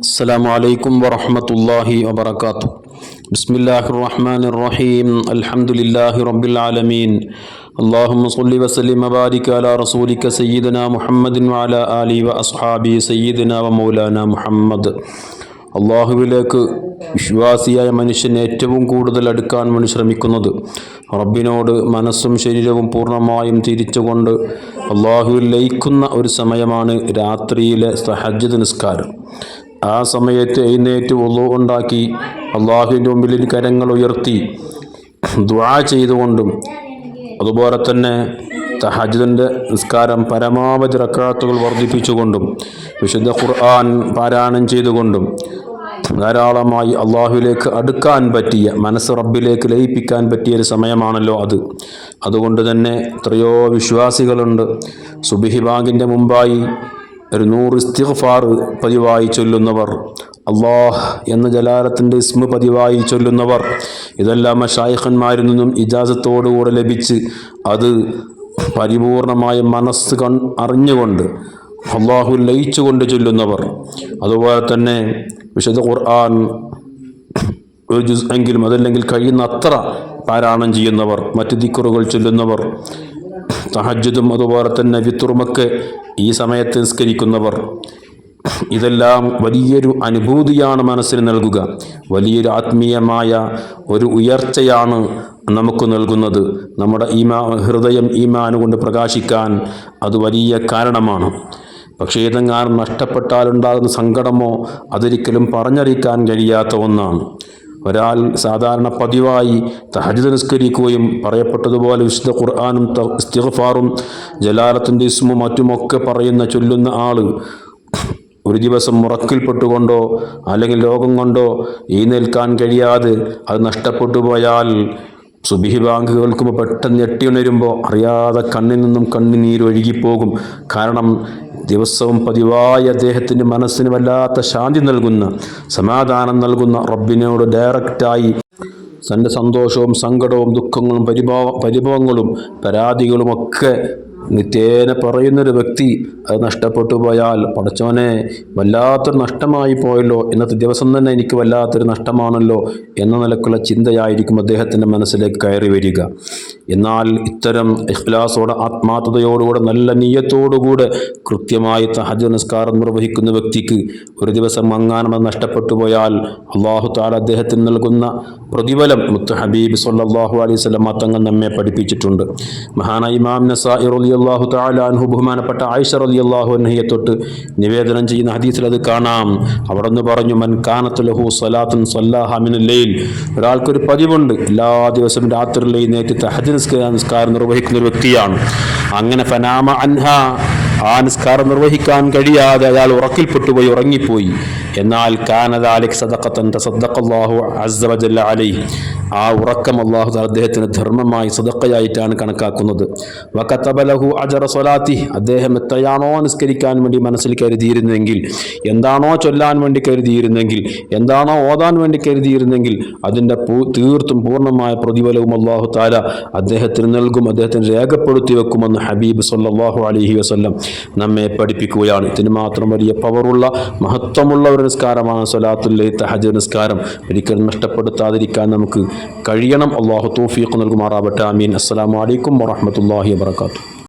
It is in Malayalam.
السلام عليكم ورحمة الله وبركاته بسم الله الرحمن الرحيم الحمد لله رب العالمين اللهم صل وسلم وبارك على رسولك سيدنا محمد وعلى آله وأصحابه سيدنا ومولانا محمد അള്ളാഹുവിലേക്ക് വിശ്വാസിയായ മനുഷ്യൻ ഏറ്റവും കൂടുതൽ അടുക്കാൻ വേണ്ടി ശ്രമിക്കുന്നത് റബ്ബിനോട് മനസ്സും ശരീരവും പൂർണ്ണമായും തിരിച്ചുകൊണ്ട് അള്ളാഹുവിൽ ലയിക്കുന്ന ഒരു സമയമാണ് രാത്രിയിലെ സഹജ് നിസ്കാരം ആ സമയത്ത് എഴുന്നേറ്റ് ഒള്ളു ഉണ്ടാക്കി അള്ളാഹുവിന്റെ മുമ്പിൽ കരങ്ങൾ ഉയർത്തി ദ്വാ ചെയ്തുകൊണ്ടും അതുപോലെ തന്നെ തഹജിദിന്റെ നിസ്കാരം പരമാവധി റക്കാത്തുകൾ വർദ്ധിപ്പിച്ചുകൊണ്ടും വിശുദ്ധ ഖുർആൻ പാരായണം ചെയ്തുകൊണ്ടും ധാരാളമായി അള്ളാഹുവിലേക്ക് അടുക്കാൻ പറ്റിയ മനസ്സ് റബ്ബിലേക്ക് ലയിപ്പിക്കാൻ പറ്റിയ ഒരു സമയമാണല്ലോ അത്. അതുകൊണ്ട് തന്നെ എത്രയോ വിശ്വാസികളുണ്ട്. സുബിഹിബാഗിന്റെ മുമ്പായി ഒരു നൂറ് ഇസ്തിഗ്ഫാർ പതിവായി ചൊല്ലുന്നവർ അള്ളാഹ് എന്ന ജലാലത്തിന്റെ ഇസ്മ പതിവായി ചൊല്ലുന്നവർ ഇതെല്ലാം മഷായിഖന്മാരിൽ നിന്നും ഇജാസത്തോടുകൂടെ ലഭിച്ച് അത് പരിപൂർണമായ മനസ്സ് കൺ അറിഞ്ഞുകൊണ്ട് അള്ളാഹു ലയിച്ചുകൊണ്ട് ചൊല്ലുന്നവർ. അതുപോലെ തന്നെ വിശുദ്ധ ഖുർആൻ ഒരു ജുസ് എങ്കിലും അതല്ലെങ്കിൽ കഴിയുന്ന അത്ര പാരായണം ചെയ്യുന്നവർ മറ്റു ദിക്കറുകൾ ചൊല്ലുന്നവർ. തഹജ്ജുദും അതുപോലെ തന്നെ വിത്തുറുമൊക്കെ ഈ സമയത്ത് നിസ്കരിക്കുന്നവർ. ഇതെല്ലാം വലിയൊരു അനുഭൂതിയാണ് മനസ്സിന് നൽകുക. വലിയൊരു ആത്മീയമായ ഒരു ഉയർച്ചയാണ് നമുക്ക് നൽകുന്നത്. നമ്മുടെ ഈമാ ഹൃദയം ഈമാൻ കൊണ്ട് പ്രകാശിക്കാൻ അത് വലിയ കാരണമാണ്. പക്ഷേ ഏതെങ്ങാനും നഷ്ടപ്പെട്ടാലുണ്ടാകുന്ന സങ്കടമോ അതൊരിക്കലും പറഞ്ഞറിയിക്കാൻ കഴിയാത്ത ഒന്നാണ്. ഒരാൾ സാധാരണ പതിവായി തഹജിദ് നിസ്കരിക്കുകയും പറയപ്പെട്ടതുപോലെ വിശുദ്ധ ഖുർആാനും ഇസ്തിഗ്ഫാറും ജലാലത്തിന്റെ ഇസ്മും മറ്റുമൊക്കെ പറയുന്ന ചൊല്ലുന്ന ആൾ ഒരു ദിവസം മുറക്കിൽപ്പെട്ടുകൊണ്ടോ അല്ലെങ്കിൽ രോഗം കൊണ്ടോ എഴുന്നേൽക്കാൻ കഴിയാതെ അത് നഷ്ടപ്പെട്ടു പോയാൽ സുബിഹി ബാങ്ക് കേൾക്കുമ്പോൾ പെട്ടെന്ന് ഞെട്ടിയുണരുമ്പോൾ അറിയാതെ കണ്ണിൽ നിന്നും കണ്ണുനീരൊഴുകിപ്പോകും. കാരണം ദിവസവും പതിവായി അദ്ദേഹത്തിന്റെ മനസ്സിന് വല്ലാത്ത ശാന്തി നൽകുന്ന സമാധാനം നൽകുന്ന റബ്ബിനോട് ഡയറക്റ്റായി തന്റെ സന്തോഷവും സങ്കടവും ദുഃഖങ്ങളും പരിഭവ പരിഭവങ്ങളും പരാതികളുമൊക്കെ നിത്യേന പറയുന്നൊരു വ്യക്തി അത് നഷ്ടപ്പെട്ടു പോയാൽ പടച്ചോനെ വല്ലാത്തൊരു നഷ്ടമായി പോയല്ലോ. ഇന്നത്തെ ദിവസം തന്നെ എനിക്ക് വല്ലാത്തൊരു നഷ്ടമാണല്ലോ എന്ന നിലക്കുള്ള ചിന്തയായിരിക്കും അദ്ദേഹത്തിന്റെ മനസ്സിലേക്ക് കയറി വരിക. എന്നാൽ ഇത്തരം ഇഖ്ലാസോടെ ആത്മാർത്ഥതയോടുകൂടെ നല്ല നീയത്തോടുകൂടെ കൃത്യമായി തഹജ് നിസ്കാരം നിർവഹിക്കുന്ന വ്യക്തിക്ക് ഒരു ദിവസം മങ്ങാനമത് നഷ്ടപ്പെട്ടു പോയാൽ അള്ളാഹു താല അദ്ദേഹത്തിന് നൽകുന്ന പ്രതിഫലം മുത്ത് ഹബീബ് സല്ലാഹു അലൈഹി സ്വലമ തങ്ങൾ നമ്മെ പഠിപ്പിച്ചിട്ടുണ്ട്. മഹാന ഇമാം നസാ റളിയല്ലാഹു തആല താലാൻഹു ബഹുമാനപ്പെട്ട ആയിഷ റളിയല്ലാഹു അൻഹയെ തൊട്ട് നിവേദനം ചെയ്യുന്ന ഹദീസിൽ അത് കാണാം. അവിടെ നിന്ന് പറഞ്ഞു മൻ കാനത്തുലഹു ലഹു സ്വലാത്തുൻ സല്ലാഹ മിനൽ ലൈൽ. ഒരാൾക്കൊരു പതിവുണ്ട്. എല്ലാ ദിവസവും രാത്രിയിൽ നേറ്റ് തഹജ് നിസ്കാരം നിർവഹിക്കുന്ന ഒരു വ്യക്തിയാണ്. അങ്ങനെ ഫനാമ അൻഹ ആ നിസ്കാരം നിർവഹിക്കാൻ കഴിയാതെ അയാൾ ഉറക്കിൽപ്പെട്ടുപോയി ഉറങ്ങിപ്പോയി. എന്നാൽ അലൈഹി. ആ ഉറക്കം അള്ളാഹു അദ്ദേഹത്തിന് ധർമ്മമായി സദക്കയായിട്ടാണ് കണക്കാക്കുന്നത്. വക്കത്തബലഹു അജറ സൊലാത്തി അദ്ദേഹം എത്രയാണോ നിസ്കരിക്കാൻ വേണ്ടി മനസ്സിൽ കരുതിയിരുന്നെങ്കിൽ എന്താണോ ചൊല്ലാൻ വേണ്ടി കരുതിയിരുന്നെങ്കിൽ എന്താണോ ഓതാൻ വേണ്ടി കരുതിയിരുന്നെങ്കിൽ അതിന്റെ തീർത്തും പൂർണമായ പ്രതിഫലവും അള്ളാഹു താല അദ്ദേഹത്തിന് നൽകും അദ്ദേഹത്തിന് രേഖപ്പെടുത്തി വെക്കുമെന്ന് ഹബീബ് സല്ലാഹു അലഹി വസ്ല്ലം നമ്മെ പഠിപ്പിക്കുകയാണ്. ഇതിന് മാത്രം വലിയ പവറുള്ള മഹത്വമുള്ള ഒരു നിസ്കാരമാണ് സൊലാത്തുൽ തഹജ് നിസ്കാരം. ഒരിക്കലും നഷ്ടപ്പെടുത്താതിരിക്കാൻ നമുക്ക് കഴിയണം. അള്ളാഹു തൗഫീഖ് നൽകുമാറാവട്ടെ. അമീൻ അസ്സലാമു അലൈക്കും വറഹ്മത്തുള്ളാഹി വബറകാതുഹു.